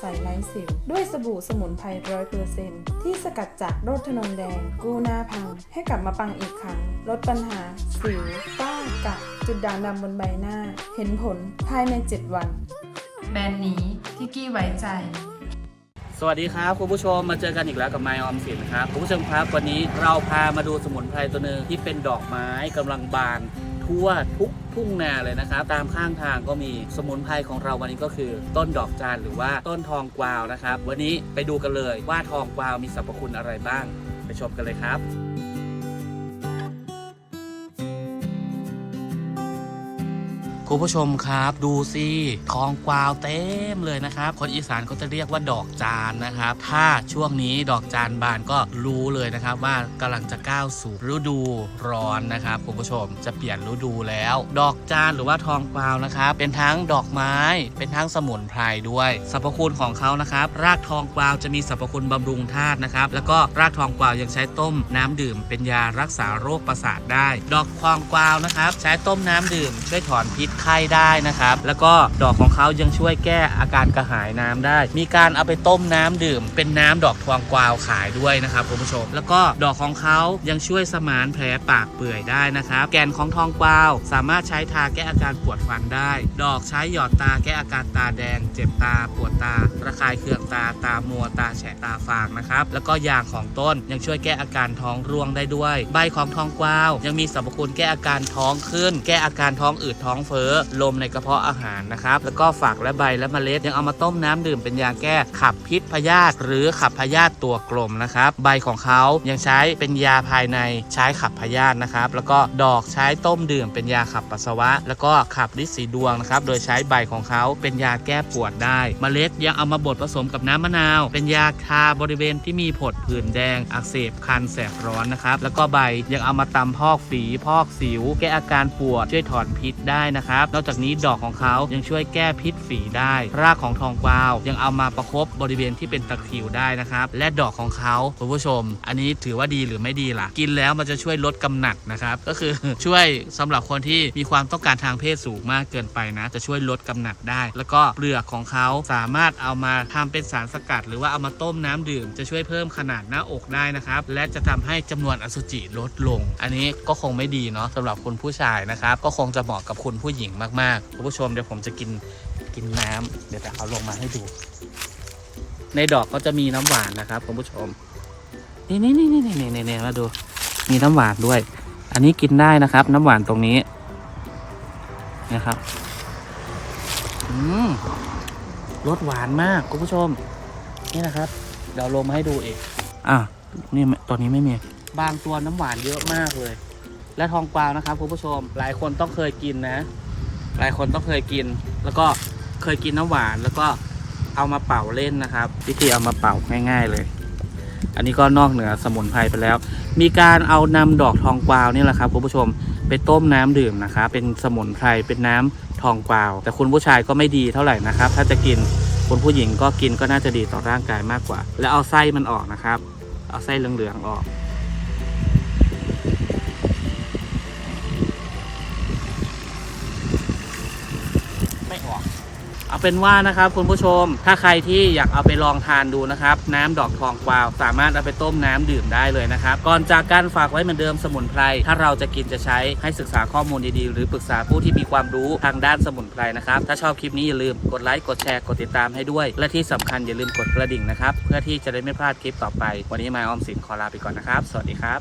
ใสไร้สิว ด้วยสบู่สมุนไพรร้อยเปอร์เซ็นที่สกัดจากโรสทนนแดง กู้หน้าพัง ให้กลับมาปังอีกครั้ง ลดปัญหา สิวฝ้ากระจุดด่างดำบนใบหน้า เห็นผลภายใน 7 วัน แบรนด์นี้ที่กี้ไว้ใจสวัสดีครับคุณผู้ชมมาเจอกันอีกแล้วกับไมออมสินครับคุณผู้ชมครับวันนี้เราพามาดูสมุนไพรตัวหนึ่งที่เป็นดอกไม้กำลังบาน ทั่วทุกทุ่งนาเลยนะครับ ตามข้างทางก็มีสมุนไพรของเราวันนี้ก็คือ ต้นดอกจานหรือว่าต้นทองกวาวนะครับ วันนี้ไปดูกันเลยว่าทองกวาวมีสรรพคุณอะไรบ้าง ไปชมกันเลยครับ คุณผู้ชมครับดูสิทองกวาวเต็มเลยนะครับ คนอีสานก็จะเรียกว่าดอกจานนะครับ ถ้าช่วงนี้ดอกจานบานก็รู้เลยนะครับ ว่ากำลังจะก้าวสู่ฤดูร้อนนะครับคุณผู้ชมจะเปลี่ยนฤดูแล้ว ดอกจานหรือว่าทองกวาวนะครับเป็นทั้งดอกไม้เป็นทั้งสมุนไพรด้วยสรรพคุณของเขานะครับ รากทองกวาวจะมีสรรพคุณบำรุงธาตุนะครับ แล้วก็รากทองกวาวยังใช้ต้มน้ำดื่ม เป็นยารักษาโรคประสาทได้ ดอกทองกวาวนะครับ ใช้ต้มน้ำดื่มช่วยถอนพิษไข้ได้นะครับ แล้วก็ดอกของเขายังช่วยแก้อาการกระหายน้ำได้ มีการเอาไปต้มน้ำดื่ม เป็นน้ำดอกทองกวาวขายด้วยนะครับคุณผู้ชม แล้วก็ดอกของเขายังช่วยสมานแผลปากเปื่อยได้นะครับ แกนของทองกวาวสามารถใช้ทาแก้อาการปวดฟันได้ ดอกใช้หยอดตาแก้อาการตาแดง เจ็บตาปวดตา ระคายเคืองตาตามัวตาแฉะตาฟางนะครับ แล้วก็ยางของต้นยังช่วยแก้อาการท้องร่วงได้ด้วย ใบของทองกวาว ยังมีสรรพคุณแก้อาการท้องขึ้น แก้อาการท้องอืดท้องเฟ้อลมในกระเพาะอาหารนะครับ แล้วก็ฝักและใบและเมล็ดยังเอามาต้มน้ำดื่มเป็นยาแก้ขับพิษพยาธิหรือขับพยาธิตัวกลมนะครับ ใบของเขายังใช้เป็นยาภายในใช้ขับพยาธินะครับ แล้วก็ดอกใช้ต้มดื่มเป็นยาขับปัสสาวะ แล้วก็ขับฤทธิ์สีดวงนะครับ โดยใช้ใบของเขาเป็นยาแก้ปวดได้ เมล็ดยังเอามาบดผสมกับน้ำมะนาว เป็นยาทาบริเวณที่มีผดผื่นแดง อักเสบคันแสบร้อนนะครับ แล้วก็ใบยังเอามาตำพอกฝีพอกสิว แก้อาการปวดช่วยถอนพิษได้นะครับนอกจากนี้ดอกของเขายังช่วยแก้พิษฝีได้ รากของทองกวาวยังเอามาประคบบริเวณที่เป็นตะคริวได้นะครับ และดอกของเขาคุณผู้ชม อันนี้ถือว่าดีหรือไม่ดีล่ะ กินแล้วมันจะช่วยลดกำหนัดนะครับ ก็คือช่วยสำหรับคนที่มีความต้องการทางเพศสูงมากเกินไปนะ จะช่วยลดกำหนัดได้ แล้วก็เปลือกของเขาสามารถเอามาทำเป็นสารสกัด หรือว่าเอามาต้มน้ำดื่ม จะช่วยเพิ่มขนาดหน้าอกได้นะครับ และจะทำให้จำนวนอสุจิลดลง อันนี้ก็คงไม่ดีเนาะสำหรับคุณผู้ชายนะครับ ก็คงจะเหมาะกับคุณผู้หญิงมากๆคุณผู้ชมเดี๋ยวผมจะกินกินน้ำเดี๋ยวจะเอาลงมาให้ดู ในดอกก็จะมีน้ำหวานนะครับคุณผู้ชม นี่นี่นี่นี่นี่นี่นี่มาดู มีน้ำหวานด้วย อันนี้กินได้นะครับ น้ำหวานตรงนี้นะครับอืมรสหวานมากคุณผู้ชม นี่นะครับ เดี๋ยวลงมาให้ดูอีกอะนี่ตัวนี้ไม่มีบางตัวน้ำหวานเยอะมากเลย และทองกวาวนะครับคุณผู้ชม หลายคนต้องเคยกินนะ หลายคนต้องเคยกิน แล้วก็เคยกินน้ำหวาน แล้วก็เอามาเป่าเล่นนะครับ วิธีเอามาเป่าง่าย ๆเลย อันนี้ก็นอกเหนือสมุนไพรไปแล้ว มีการเอานำดอกทองกวาวนี่แหละครับคุณผู้ชมไปต้มน้ำดื่มนะครับเป็นสมุนไพรเป็นน้ำทองกวาว แต่คุณผู้ชายก็ไม่ดีเท่าไหร่นะครับ ถ้าจะกินคุณผู้หญิงก็กินก็น่าจะดีต่อร่างกายมากกว่า แล้วเอาไส้มันออกนะครับ เอาไส้เหลืองๆออก เอาเป็นว่านะครับคุณผู้ชม ถ้าใครที่อยากเอาไปลองทานดูนะครับ น้ำดอกทองกวาว สามารถเอาไปต้มน้ำดื่มได้เลยนะครับ ก่อนจากการฝากไว้เหมือนเดิมสมุนไพร ถ้าเราจะกินจะใช้ให้ศึกษาข้อมูลดีๆ หรือปรึกษาผู้ที่มีความรู้ทางด้านสมุนไพรนะครับ ถ้าชอบคลิปนี้อย่าลืมกดไลค์ กดแชร์ กดติดตามให้ด้วย และที่สำคัญอย่าลืมกดกระดิ่งนะครับ เพื่อที่จะได้ไม่พลาดคลิปต่อไป วันนี้มาออมสินขอลาไปก่อนนะครับ สวัสดีครับ